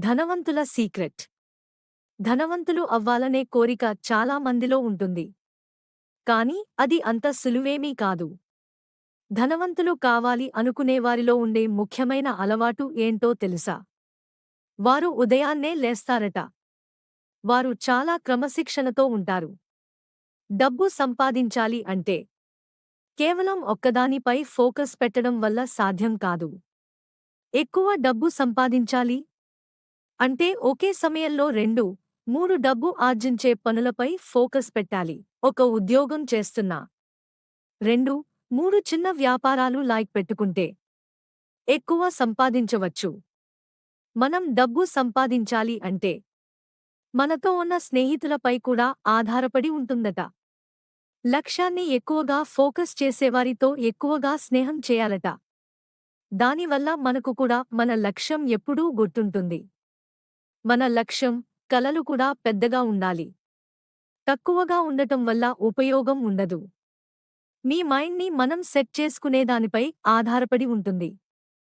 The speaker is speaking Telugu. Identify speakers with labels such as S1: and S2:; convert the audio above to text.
S1: ధనవంతుల సీక్రెట్. ధనవంతులు అవ్వాలనే కోరిక చాలా మందిలో ఉంటుంది. కాని అది అంత సులువేమీ కాదు. ధనవంతులు కావాలి అనుకునేవారిలో ఉండే ముఖ్యమైన అలవాటు ఏంటో తెలుసా? వారు ఉదయాన్నే లేస్తారట. వారు చాలా క్రమశిక్షణతో ఉంటారు. డబ్బు సంపాదించాలి అంటే కేవలం ఒక్కదానిపై ఫోకస్ పెట్టడం వల్ల సాధ్యం కాదు. ఎక్కువ డబ్బు సంపాదించాలి అంటే ఒకే సమయంలో రెండు మూడు డబ్బు ఆర్జించే పనులపై ఫోకస్ పెట్టాలి. ఒక ఉద్యోగం చేస్తున్నా. రెండు మూడు చిన్న వ్యాపారాలు లైక్ పెట్టుకుంటే ఎక్కువ సంపాదించవచ్చు. మనం డబ్బు సంపాదించాలి అంటే మనతో ఉన్న స్నేహితులపై కూడా ఆధారపడి ఉంటుందట. లక్ష్యాన్ని ఎక్కువగా ఫోకస్ చేసేవారితో ఎక్కువగా స్నేహం చేయాలట. దానివల్ల మనకు కూడా మన లక్ష్యం ఎప్పుడూ గుర్తుంటుంది. మన లక్ష్యం కలలు కూడా పెద్దగా ఉండాలి. తక్కువగా ఉండటం వల్ల ఉపయోగం ఉండదు. మీ మైండ్ని మనం సెట్ చేసుకునేదానిపై ఆధారపడి ఉంటుంది.